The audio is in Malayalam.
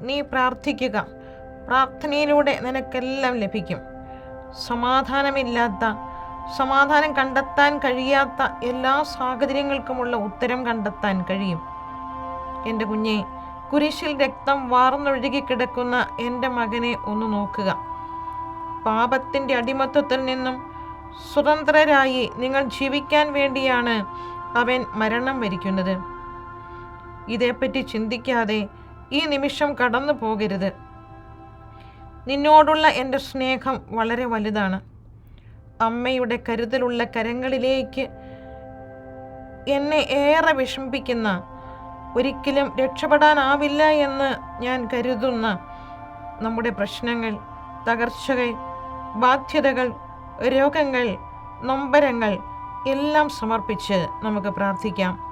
നീ പ്രാർത്ഥിക്കുക. പ്രാർത്ഥനയിലൂടെ നിനക്കെല്ലാം ലഭിക്കും. സമാധാനമില്ലാത്ത സമാധാനം കണ്ടെത്താൻ കഴിയാത്ത എല്ലാ സാഹചര്യങ്ങൾക്കുമുള്ള ഉത്തരം കണ്ടെത്താൻ കഴിയും. എന്റെ കുഞ്ഞെ കുരിശിൽ രക്തം വാർന്നൊഴുകി കിടക്കുന്ന എന്റെ മകനെ ഒന്ന് നോക്കുക. പാപത്തിന്റെ അടിമത്വത്തിൽ നിന്നും സ്വതന്ത്രരായി നിങ്ങൾ ജീവിക്കാൻ വേണ്ടിയാണ് അവൻ മരണം വരിക്കുന്നത്. ഇതേപ്പറ്റി ചിന്തിക്കാതെ ഈ നിമിഷം കടന്നു പോകരുത്. നിന്നോടുള്ള എന്റെ സ്നേഹം വളരെ വലുതാണ്. അമ്മയുടെ കരുതലുള്ള കരങ്ങളിലേക്ക് എന്നെ ഏറെ വിഷമിപ്പിക്കുന്ന ഒരിക്കലും രക്ഷപ്പെടാനാവില്ല എന്ന് ഞാൻ കരുതുന്ന നമ്മുടെ പ്രശ്നങ്ങൾ തകർച്ചകൾ ബാധ്യതകൾ രോഗങ്ങൾ നൊമ്പരങ്ങൾ എല്ലാം സമർപ്പിച്ച് നമുക്ക് പ്രാർത്ഥിക്കാം.